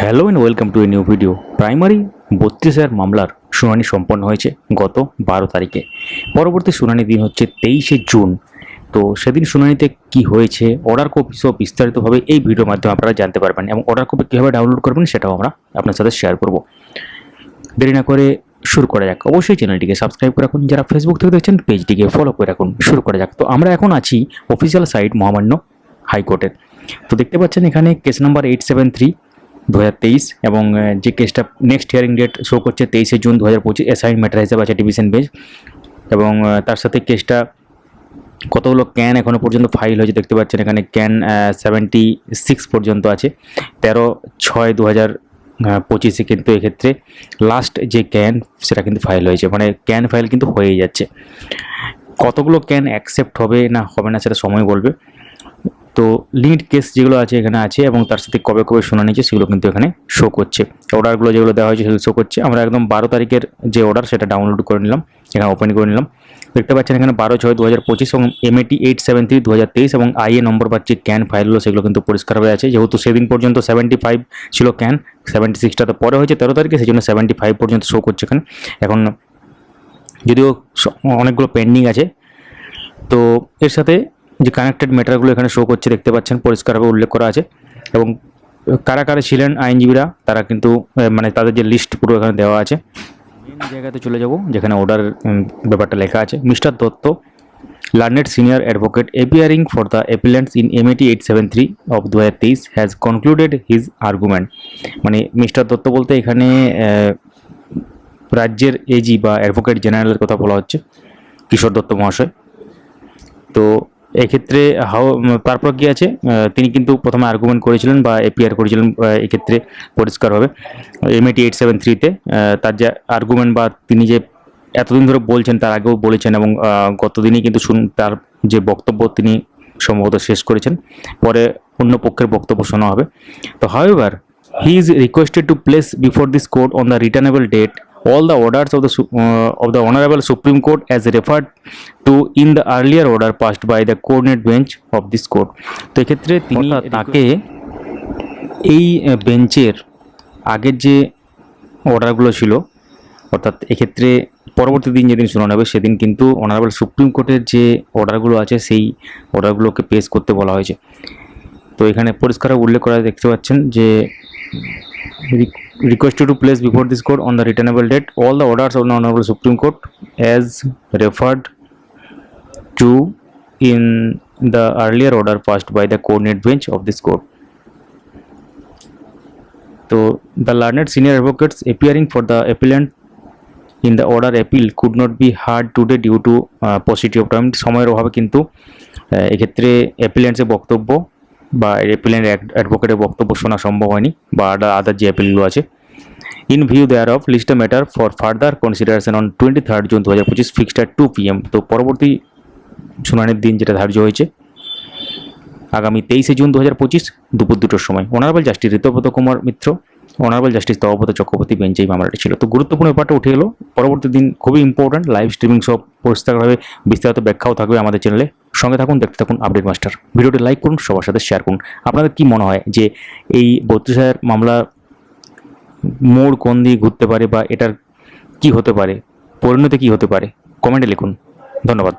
Hello and welcome to a new video primary বত্রিশ হাজার মামলার শুনানি সম্পন্ন হয়েছে গত বারো তারিখে। পরবর্তী শুনানি দিন হচ্ছে তেইশে জুন। তো সেদিন শুনানিতে কি হয়েছে অর্ডার কপি সব বিস্তারিতভাবে এই ভিডিওর মাধ্যমে আপনারা জানতে পারবেন এবং অর্ডার কপি কীভাবে ডাউনলোড করবেন সেটাও আমরা আপনার সাথে শেয়ার করব। দেরি না করে শুরু করা যাক। অবশ্যই চ্যানেলটিকে সাবস্ক্রাইব করে রাখুন। যারা ফেসবুক থেকে দেখছেন পেজটিকে ফলো করে রাখুন। শুরু করা যাক। তো আমরা এখন আছি অফিসিয়াল সাইট মহামান্য হাইকোর্টের। তো দেখতে পাচ্ছেন এখানে case number eight seven three দু হাজার তেইশ এবং যে কেসটা নেক্সট হিয়ারিং ডেট শো করছে তেইশে জুন দু হাজার পঁচিশ অ্যাসাইন ম্যাটার হিসেবে আছে ডিভিশন বেঞ্চ এবং তার সাথে কেসটা কতগুলো ক্যান এখনও পর্যন্ত ফাইল হয়েছে দেখতে পাচ্ছেন, এখানে ক্যান সেভেন্টি সিক্স পর্যন্ত আছে, তেরো ছয় দু হাজার পঁচিশে কিন্তু এক্ষেত্রে লাস্ট যে ক্যান সেটা কিন্তু ফাইল হয়েছে মানে ক্যান ফাইল কিন্তু হয়েই যাচ্ছে। কতগুলো ক্যান অ্যাকসেপ্ট হবে না হবে না সেটা সময় বলবে। তো লিড কেস যেগুলো আছে এখানে আছে এবং তার সাথে কবে কবে শুনানি হয়েছে সেগুলো কিন্তু এখানে শো করছে। অর্ডারগুলো যেগুলো দেওয়া হয়েছে সেগুলো শো করছে। আমরা একদম বারো তারিখের যে অর্ডার সেটা ডাউনলোড করে নিলাম, এখানে ওপেন করে নিলাম। দেখতে পাচ্ছেন এখানে বারো ছয় দু হাজার পঁচিশ এবং এমএটি এইট সেভেন থ্রি দু হাজার তেইশ এবং আইএ নম্বর পাচ্ছি ক্যান ফাইলগুলো সেগুলো কিন্তু পরিষ্কার হয়ে আছে। যেহেতু সেদিন পর্যন্ত সেভেন্টি ফাইভ ছিল ক্যান সেভেন্টি সিক্সটা তো পরে হয়েছে তেরো তারিখে, সেই জন্য সেভেন্টি ফাইভ পর্যন্ত শো করছে এখানে। এখন যদিও অনেকগুলো পেন্ডিং আছে। তো এর সাথে যে কানেক্টেড ম্যাটারগুলো এখানে শো করছে, দেখতে পাচ্ছেন, পরিষ্কারভাবে উল্লেখ করা আছে। এবং কারা কারা ছিলেন আইনজীবীরা, তারা কিন্তু মানে তাদের যে লিস্ট পুরো এখানে দেওয়া আছে। মেন জায়গাতে চলে যাব, যেখানে অর্ডার ব্যাপারটা লেখা আছে। Mister Dutta learned senior advocate appearing for the appellants in M MAT eight seven three of দু হাজার তেইশ হ্যাজ কনক্লুডেড হিজ আর্গুমেন্ট মানে মিস্টার দত্ত বলতে এখানে রাজ্যের এজি বা অ্যাডভোকেট জেনারেলের কথা বলা হচ্ছে, কিশোর দত্ত মহাশয়। তো এক্ষেত্রে হাও তারপর কি আছে? তিনি কিন্তু প্রথমে আর্গুমেন্ট করেছিলেন বা এপিআর করেছিলেন এক্ষেত্রে পরিষ্কারভাবে এমএটি এইট সেভেন থ্রিতে তার যে আর্গুমেন্ট বা তিনি যে এতদিন ধরে বলছেন, তার আগেও বলেছেন এবং গতদিনই কিন্তু শুন, তার যে বক্তব্য তিনি সম্ভবত শেষ করেছেন। পরে অন্য পক্ষের বক্তব্য শোনা হবে। তো however he is requested to place before this court on the returnable date all the orders of the uh, of the honorable supreme court as referred to in the earlier order passed by the coordinate bench of this court. তো এক্ষেত্রে তিনি তাকে এই বেঞ্চের আগের যে অর্ডারগুলো ছিল অর্থাৎ এক্ষেত্রে পরবর্তী দিন যেদিন শুনানি হবে সেদিন কিন্তু অনারেবল সুপ্রিম কোর্টের যে অর্ডারগুলো আছে সেই অর্ডারগুলোকে পেশ করতে বলা হয়েছে। তো এখানে পরিষ্কার উল্লেখ করা দেখতে পাচ্ছেন যে requested to place before this court on the returnable date all the orders of the honorable supreme court as referred to in the earlier order passed by the coordinate bench of this court so the learned senior advocates appearing for the appellant in the order appeal could not be heard today due to uh, of time সময়ের অভাবে কিন্তু এক্ষেত্রে অ্যাপিলেন্টসের বক্তব্য বা appellant অ্যাডভোকেটের বক্তব্য শোনা সম্ভব হয়নি বা আদার যে অ্যাপিলগুলো আছে in view their of list matter for further consideration on twenty third June দু হাজার পঁচিশ ফিক্সড অ্যাট টু পিএম তো পরবর্তী শুনানির দিন যেটা ধার্য হয়েছে আগামী তেইশে জুন দু হাজার পঁচিশ দুপুর দুটোর সময়। Honourable justice Ritabrata Kumar Mitra, honourable justice তহব্রত Chakraborty বেঞ্চে এই মামলাটি ছিল। তো গুরুত্বপূর্ণ ব্যাপারটা উঠে এলো, পরবর্তী দিন খুবই ইম্পর্ট্যান্ট লাইভ স্ট্রিমিং সব পরিষ্কারভাবে বিস্তারিত ব্যাখ্যাও থাকবে আমাদের চ্যানেলে সঙ্গে থাকুন, দেখতে থাকুন আপডেট মাস্টার ভিডিওটি লাইক করুন, সবার সাথে শেয়ার করুন। আপনাদের কি মনে হয় যে এই বত্রিশ হাজার মামলা মোড় কোন দিয়ে ঘুরতে পারে বা এটার কি হতে পারে, পরিণতি কি হতে পারে? কমেন্টে লিখুন। ধন্যবাদ।